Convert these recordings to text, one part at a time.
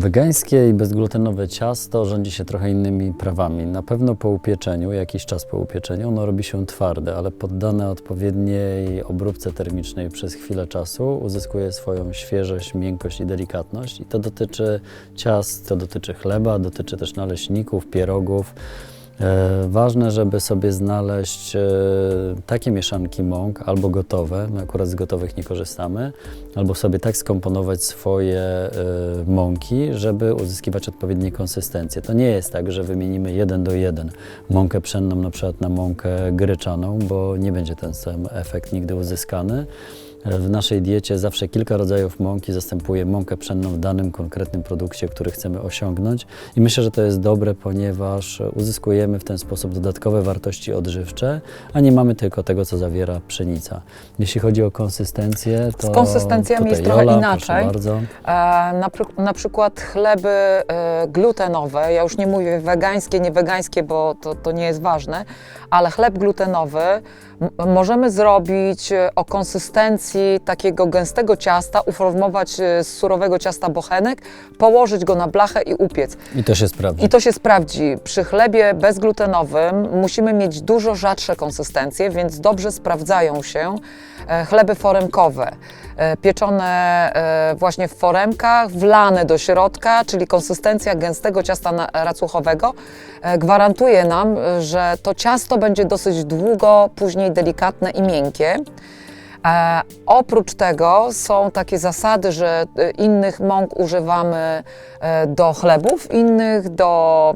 Wegańskie i bezglutenowe ciasto rządzi się trochę innymi prawami. Na pewno po upieczeniu, jakiś czas po upieczeniu, ono robi się twarde, ale poddane odpowiedniej obróbce termicznej przez chwilę czasu uzyskuje swoją świeżość, miękkość i delikatność. I to dotyczy ciast, to dotyczy chleba, dotyczy też naleśników, pierogów. E, Ważne, żeby sobie znaleźć e, takie mieszanki mąk, albo gotowe, my akurat z gotowych nie korzystamy, albo sobie tak skomponować swoje e, mąki, żeby uzyskiwać odpowiednie konsystencje. To nie jest tak, że wymienimy jeden do jeden mąkę pszenną na przykład na mąkę gryczaną, bo nie będzie ten sam efekt nigdy uzyskany. W naszej diecie zawsze kilka rodzajów mąki zastępuje mąkę pszenną w danym konkretnym produkcie, który chcemy osiągnąć. I myślę, że to jest dobre, ponieważ uzyskujemy w ten sposób dodatkowe wartości odżywcze, a nie mamy tylko tego, co zawiera pszenica. Jeśli chodzi o konsystencję, to Z konsystencjami jest trochę Jola, inaczej. Bardzo. E, na, na przykład chleby e, glutenowe, ja już nie mówię wegańskie, nie wegańskie, bo to, to nie jest ważne, ale chleb glutenowy możemy zrobić e, o konsystencji takiego gęstego ciasta, uformować e, z surowego ciasta bochenek, położyć go na blachę i upiec. I to się sprawdzi. I to się sprawdzi. Przy chlebie bezglutenowym musimy mieć dużo rzadsze konsystencje, więc dobrze sprawdzają się e, chleby foremkowe. Pieczone właśnie w foremkach, wlane do środka, czyli konsystencja gęstego ciasta racuchowego, gwarantuje nam, że to ciasto będzie dosyć długo, później delikatne i miękkie. E, oprócz tego są takie zasady, że e, innych mąk używamy e, do chlebów, innych do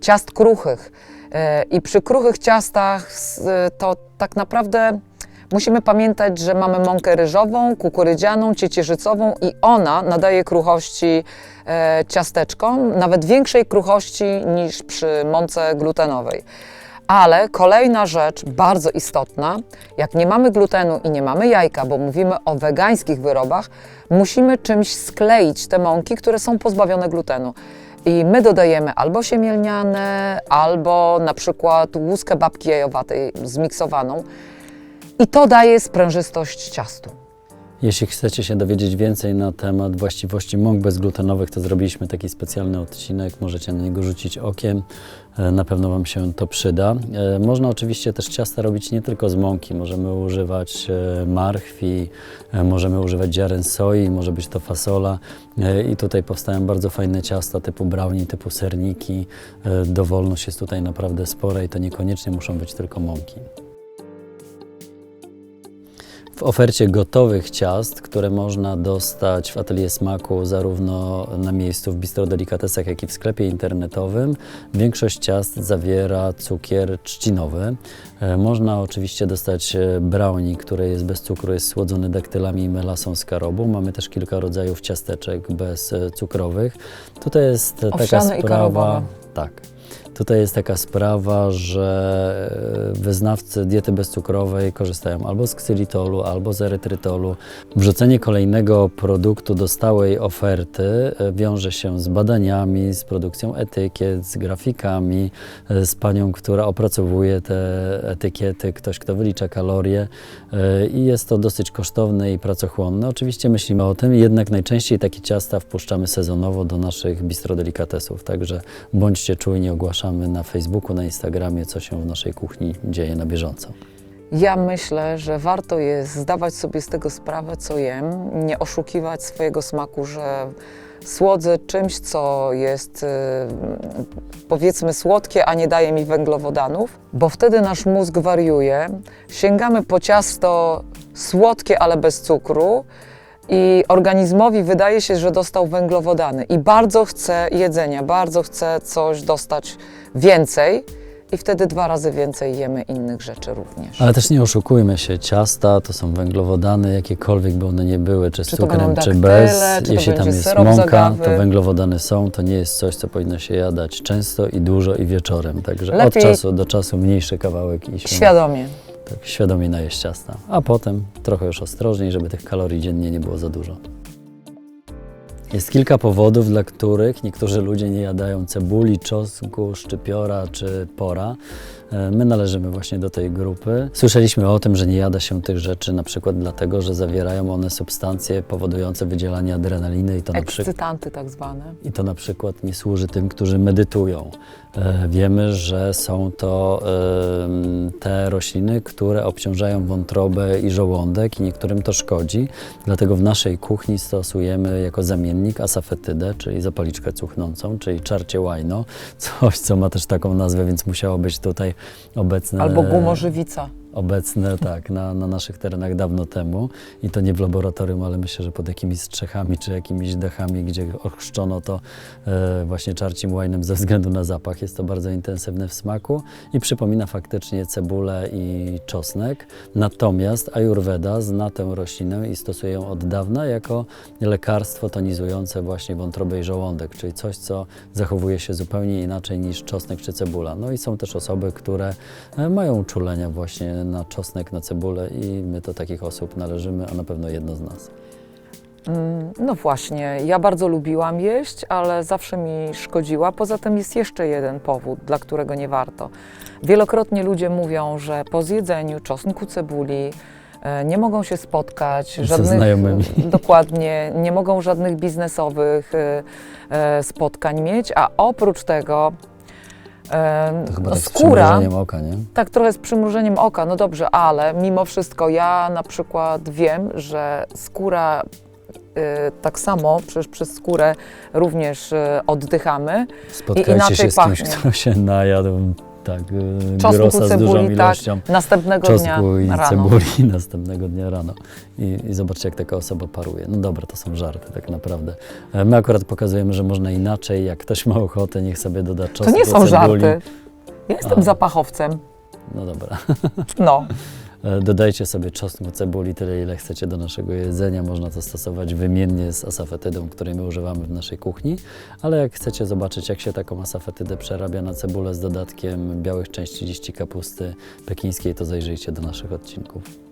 ciast kruchych. E, I przy kruchych ciastach e, to tak naprawdę musimy pamiętać, że mamy mąkę ryżową, kukurydzianą, ciecierzycową i ona nadaje kruchości e, ciasteczkom, nawet większej kruchości niż przy mące glutenowej. Ale kolejna rzecz bardzo istotna, jak nie mamy glutenu i nie mamy jajka, bo mówimy o wegańskich wyrobach, musimy czymś skleić te mąki, które są pozbawione glutenu. I my dodajemy albo siemielniane, albo na przykład łuskę babki jajowatej zmiksowaną. I to daje sprężystość ciastu. Jeśli chcecie się dowiedzieć więcej na temat właściwości mąk bezglutenowych, to zrobiliśmy taki specjalny odcinek, możecie na niego rzucić okiem, E, na pewno Wam się to przyda. E, Można oczywiście też ciasta robić nie tylko z mąki, możemy używać e, marchwi, możemy używać ziaren soi, może być to fasola i tutaj powstają bardzo fajne ciasta typu brownie, typu serniki. Dowolność jest tutaj naprawdę spora i to niekoniecznie muszą być tylko mąki. W ofercie gotowych ciast, które można dostać w atelier smaku zarówno na miejscu w Bistro Delikatesach, jak i w sklepie internetowym, większość ciast zawiera cukier trzcinowy. E, Można oczywiście dostać e, brownie, które jest bez cukru, jest słodzony daktylami i melasą z karobu. Mamy też kilka rodzajów ciasteczek bezcukrowych. Tutaj jest e, taka Owsiane i sprawa... Tak. Tutaj jest taka sprawa, że e, wyznawcy diety bezcukrowej korzystają albo z ksylitolu, albo z erytrytolu. Wrzucenie kolejnego produktu do stałej oferty e, wiąże się z badaniami, z produkcją etykiet, z grafikami, e, z panią, która opracowuje te etykiety, ktoś, kto wylicza kalorie i jest to dosyć kosztowne i pracochłonne. Oczywiście myślimy o tym, jednak najczęściej takie ciasta wpuszczamy sezonowo do naszych bistro delikatesów, także bądźcie czujni, ogłaszamy na Facebooku, na Instagramie, co się w naszej kuchni dzieje na bieżąco. Ja myślę, że warto jest zdawać sobie z tego sprawę, co jem, nie oszukiwać swojego smaku, że słodzę czymś, co jest y, powiedzmy słodkie, a nie daje mi węglowodanów, bo wtedy nasz mózg wariuje. Sięgamy po ciasto słodkie, ale bez cukru. I organizmowi wydaje się, że dostał węglowodany i bardzo chce jedzenia, bardzo chce coś dostać więcej, i wtedy dwa razy więcej jemy innych rzeczy również. Ale też nie oszukujmy się, ciasta to są węglowodany, jakiekolwiek by one nie były, czy z Czy cukrem, czy bez. czy Jeśli tam jest mąka, to węglowodany są, to nie jest coś, co powinno się jadać często i dużo i wieczorem. Także Lepiej- od czasu do czasu mniejszy kawałek i Świadomie. Tak, świadomie najeść ciasta. A potem trochę już ostrożniej, żeby tych kalorii dziennie nie było za dużo. Jest kilka powodów, dla których niektórzy ludzie nie jadają cebuli, czosnku, szczypiora czy pora. E, My należymy właśnie do tej grupy. Słyszeliśmy o tym, że nie jada się tych rzeczy na przykład dlatego, że zawierają one substancje powodujące wydzielanie adrenaliny i to na przykład Ekscytanty tak zwane. i to na przykład nie służy tym, którzy medytują. E, Wiemy, że są to em, te rośliny, które obciążają wątrobę i żołądek i niektórym to szkodzi. Dlatego w naszej kuchni stosujemy jako zamiennik asafetydę, czyli zapalniczkę cuchnącą, czyli czarcie łajno. Coś, co ma też taką nazwę, więc musiało być tutaj obecne. Albo gumorzywica. Obecne tak, na, na naszych terenach dawno temu i to nie w laboratorium, ale myślę, że pod jakimiś strzechami czy jakimiś dachami, gdzie ochrzczono to e, właśnie czarcim łajnem ze względu na zapach. Jest to bardzo intensywne w smaku i przypomina faktycznie cebulę i czosnek. Natomiast Ayurveda zna tę roślinę i stosuje ją od dawna jako lekarstwo tonizujące właśnie wątrobę i żołądek, czyli coś, co zachowuje się zupełnie inaczej niż czosnek czy cebula. No i są też osoby, które e, mają uczulenia właśnie na czosnek, na cebulę i my do takich osób należymy, a na pewno jedno z nas. Mm, No właśnie, ja bardzo lubiłam jeść, ale zawsze mi szkodziła. Poza tym jest jeszcze jeden powód, dla którego nie warto. Wielokrotnie ludzie mówią, że po zjedzeniu czosnku, cebuli e, nie mogą się spotkać, Ze żadnych, znajomymi. dokładnie, nie mogą żadnych biznesowych e, e, spotkań mieć, a oprócz tego e, chyba no, tak z skóra, przymrużeniem oka, nie? tak trochę z przymrużeniem oka, no dobrze, ale mimo wszystko ja na przykład wiem, że skóra y, tak samo, przecież przez skórę również y, oddychamy. Spotkajcie inaczej się z kimś, pachnie. kto się najadł tak e, Czosnku, grosa z dużą cebuli, tak, ilością następnego dnia czosnku i rano. cebuli następnego dnia rano. I, I zobaczcie, jak taka osoba paruje. No dobra, to są żarty tak naprawdę. E, My akurat pokazujemy, że można inaczej. Jak ktoś ma ochotę, niech sobie doda To czosnku, nie są cebuli. żarty. Ja jestem A. zapachowcem. No dobra. No. E, Dodajcie sobie czosnku, cebuli tyle, ile chcecie do naszego jedzenia. Można to stosować wymiennie z asafetydą, której my używamy w naszej kuchni. Ale jak chcecie zobaczyć, jak się taką asafetydę przerabia na cebulę z dodatkiem białych części liści kapusty pekińskiej, to zajrzyjcie do naszych odcinków.